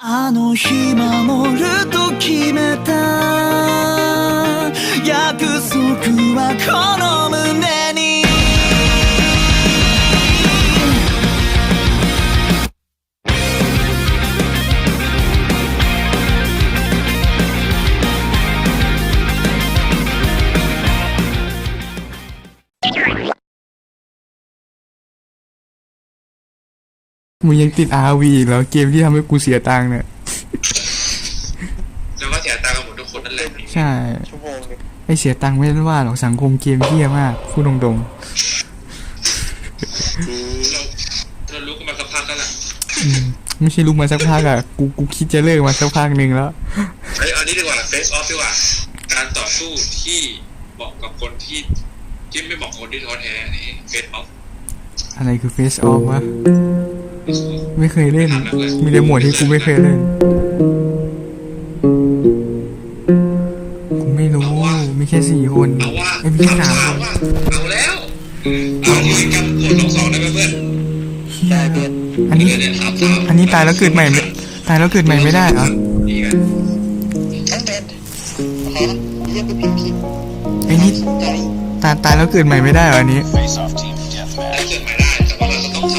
あの日守ると決めた約束はこの胸 มึงยังติด RV อีกแล้วเกมที่ทำให้กูเสียตังค์เนี่ย แล้วก็เสียตังค์กันหมดทุกคนนั่นแหละใช่ ชั่วโมงหนึงไอเสียตังค์ไม่ได้ว่าหรอกสังคมเกมเฮี้ยมากพูดตรงจริงเราเรารู้กันมาสักพักแล้วล่ะๆอืมไม่ใช่รู้มาสักพักอะกูกูคิดจะเลิกมาสักพักหนึ่งแล้ว เฮ้ยเอานี้ดีกว่าเฟสออฟดีกว่า การต่อสู้ที่เหมาะกับคนที่ที่ไม่เหมาะกับคนที่ท้อแท้นี่เฟสออฟอะไรคือ Face Off วะ ไม่เคยเล่น มีแต่หมวดที่กูไม่เคยเล่น กูไม่รู้ มีแค่สี่คนเอาว่าไอ้ยมีแค่สามเอาคนว่าเอาแล้วเอาที่เป็นการกดลองสองได้ไหมเพื่อนเฮียได้เพื่อน อันนี้ เดี๋ยวเนี่ยถามถามอันนี้ตายแล้วเกิดใหม่ไม่ตายแล้วเกิดใหม่ไม่ได้เหรอดีกันแอนแมนแฮนเรียกไปพิมพ์ผิดไอ้นี่ สนใจตายตายแล้วเกิดใหม่ไม่ได้เหรออันนี้ได้เกิดใหม่ได้แต่ว่าเราจะต้องท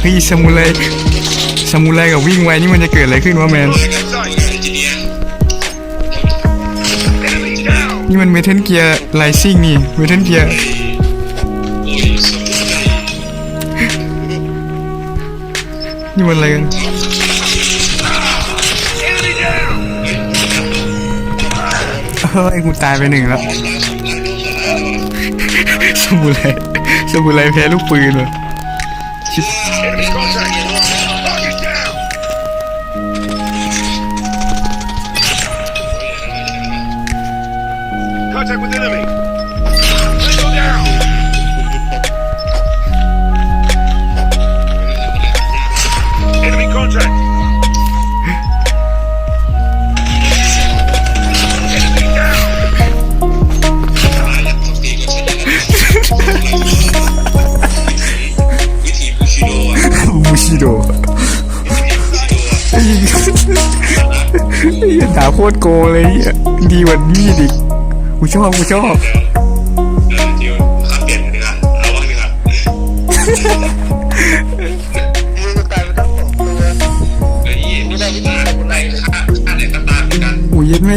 เฮ้ยสมุไรสมุไรกับวิ่งไวนี่มันจะเกิดอะไรขึ้นวะแมน นี่มันเมทัลเกียร์ไลซิ่งนี่เมทัลเกียร์นี่มันอะไรกันเฮ้ยกูตายไปหนึ่งแล้วสมุไรสมุไรแพ้ลูกปืนเหร contact! Contact with enemy! โดวิธีบูชิโดอะไอ้เหี้ยด่าโคตรโกเลยดีกว่านี่ดิกูชอบกูชอบเออเดี๋ยวข้าเปลี่ยนดีกว่าเอาบ้างดีกว่าเฮ้ยกูตายไปตั้งสองตัวเฮ้ยไม่ได้ไม่ได้ไม่ได้ค่าค่าไหนก็ตามเหมือนกันกูยัดไม่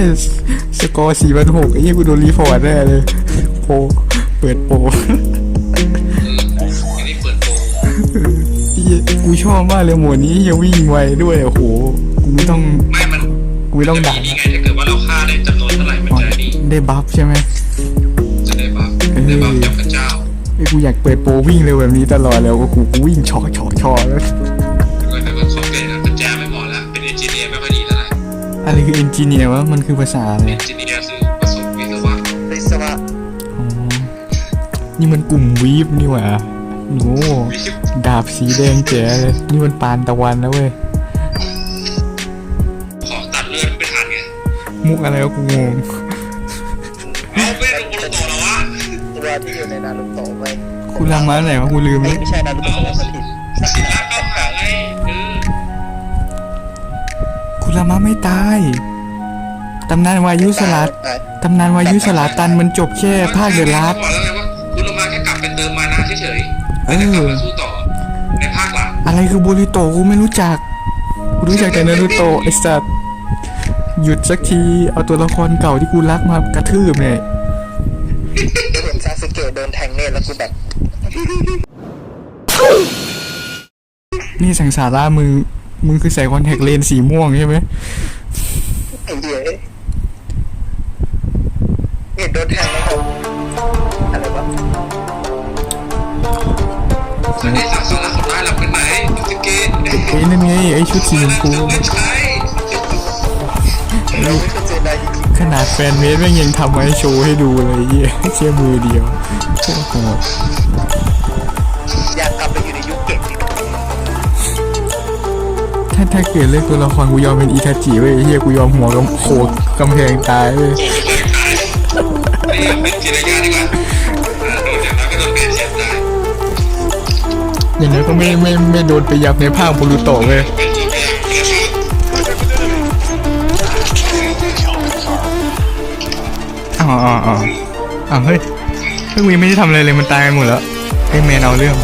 สกอร์สี่พันหกไอ้เหี้กูโดนรีพอร์ตแน่เลยโปเปิดโป กูชอบมากเลยหมวดนี้เหี้ยวิ่งไวด้วยโอ้โหกูไม่ต้องไม่มันกูไม่ต้องด่านี่ไงถ้าเกิดว่าเราฆ่าได้จำนวนเท่าไหร่มันจะนี่ได้บัฟใช่ไหมจะได้บัฟได้บัฟจากพระเจ้าไอ้กูอยากเปิดโปรวิ่งเร็วแบบนี้ตลอดแล้วโอ้โหกูวิ่งชอชอชอแล้วก็ถ้าเกิดเขาเปลี่ยนพระเจ้าไม่เหมาะแล้วเป็นเอนจิเนียร์ไม่ค่อยดีเท่าไหร่อะไรคือเอนจิเนียร์วะมันคือภาษาอะไรเอนจิเนียร์คือประสบวิศวะวิศวะอ๋อนี่มันกลุ่มวีฟนี่หว่า โอ้โหวิศวะดาบสีแดงแจ๋เลย นี่มันปานตะวันนะเว้ย ขอตัดเลือดไม่ทันไงมุกอะไรวะกูงงเอาไม่ลงบนโต๊ะแล้ววะตัวที่อยู่ในนารูโตะไว้คุณรามาไหนวะกูลืมเอ้ยแล้วไม่ใช่นารูโตะแล้วผิดศิลาเข้าหาไงเออคุณรามาไม่ตาย ตำนานวายุสลัดตายตำนานวายุสลัดตันมันจบแค่ภาคเดอะลาสบอกแล้วไงว่าคุณลงมาแค่กลับไปเติมมานาเฉยๆ เอไม่ได้กลับอมาสู้ต่อในภาคหลังออะไรคือบูริโตะกูไม่รู้จัก กูรู้จักแต่นารูโตะไอ้สัตว์หยุดสักที เอาตัวละครเก่าที่กูรักมากระทืบเนี่ย กูเห็นซาสึเกะโดนแทงเนตแล้วกูแบบนี่สังสารามึง มึงคือใส่คอนแทคเลนส์สีม่วงใช่ไหม ไอ้เหี้ยเห็นโดนแทงแล้วแบบอะไรวะ อันนี้สามสาระของร้ายเราเป็นไหนสเกตไอ้นั่นไงไอ้ชุดสีชมพูขนาดแฟนเมดแม่งยังทำไว้โชว์ให้ดูเลยเหี้ยเชี่ยมือเดียวโคตรโหดอยากกลับไปอยู่ในยุคเก่งจริงถ้าถ้าเกิดเลือกตัวละครกูยอมเป็นอิทาจิเว้ยเฮียกูยอมหัวกับโขกกำแพงตายเว้ยไม่เป็นจิตวิญ อย่างน้ก็ไม่ไม่ไม่โดนไปยับในภาคบูรุโตะเว้ยเป็นตัวอย่างเรียกว่าอ๋ออ๋ออ๋อเฮ้ยเพิ่งวีไม่ได้ทำอะไรเลยมันตายกันหมดแล้วไอ้แมนเอาเรื่อง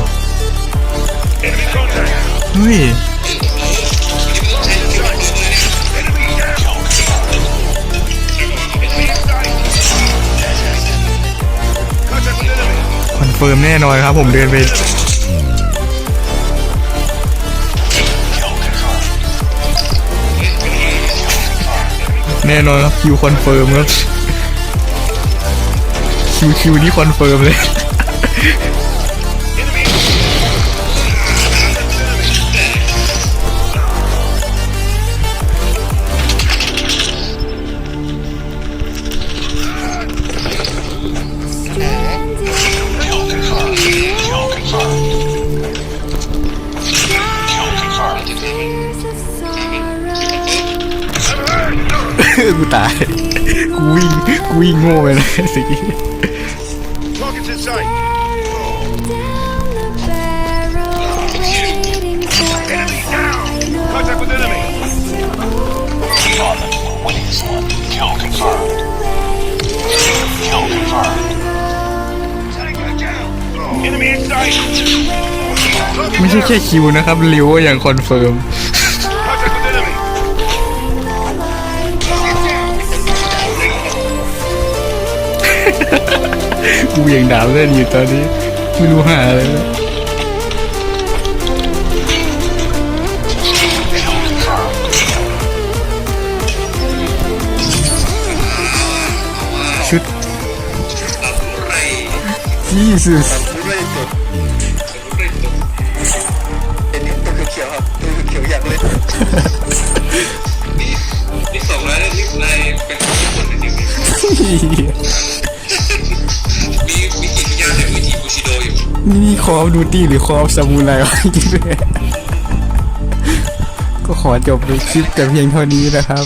เฮ้ยคอนเฟิร์มแน่นอนครับผมเดินไป แน่นอนครับคิวคอนเฟิร์มครับคิวคิวนี่คอนเฟิร์มเลย กูตายกูวิ่งกูวิ่งโง่ไปเลยสิ Target's in sight. Enemy down. Contact with enemy. Tango down. Enemy in sight. ไม่ใช่แค่คิวนะครับริวก็ยังคอนเฟิร์ม กูยังดาวเล่นอยู่ตอนนี้ ไม่รู้หาอะไรเลยชุดชุดสรุปเลยตัวเป็นตัวเขียวๆครับตัวเขียวๆอยากเล่นนี่นี่สองร้อยนี่นายเป็นคนญี่ปุ่นจริงๆ อฟดูตี้หรือคอฟซามูไรวะจริงๆก็ขอจบคลิปแต่เพียงเท่านี้นะครับ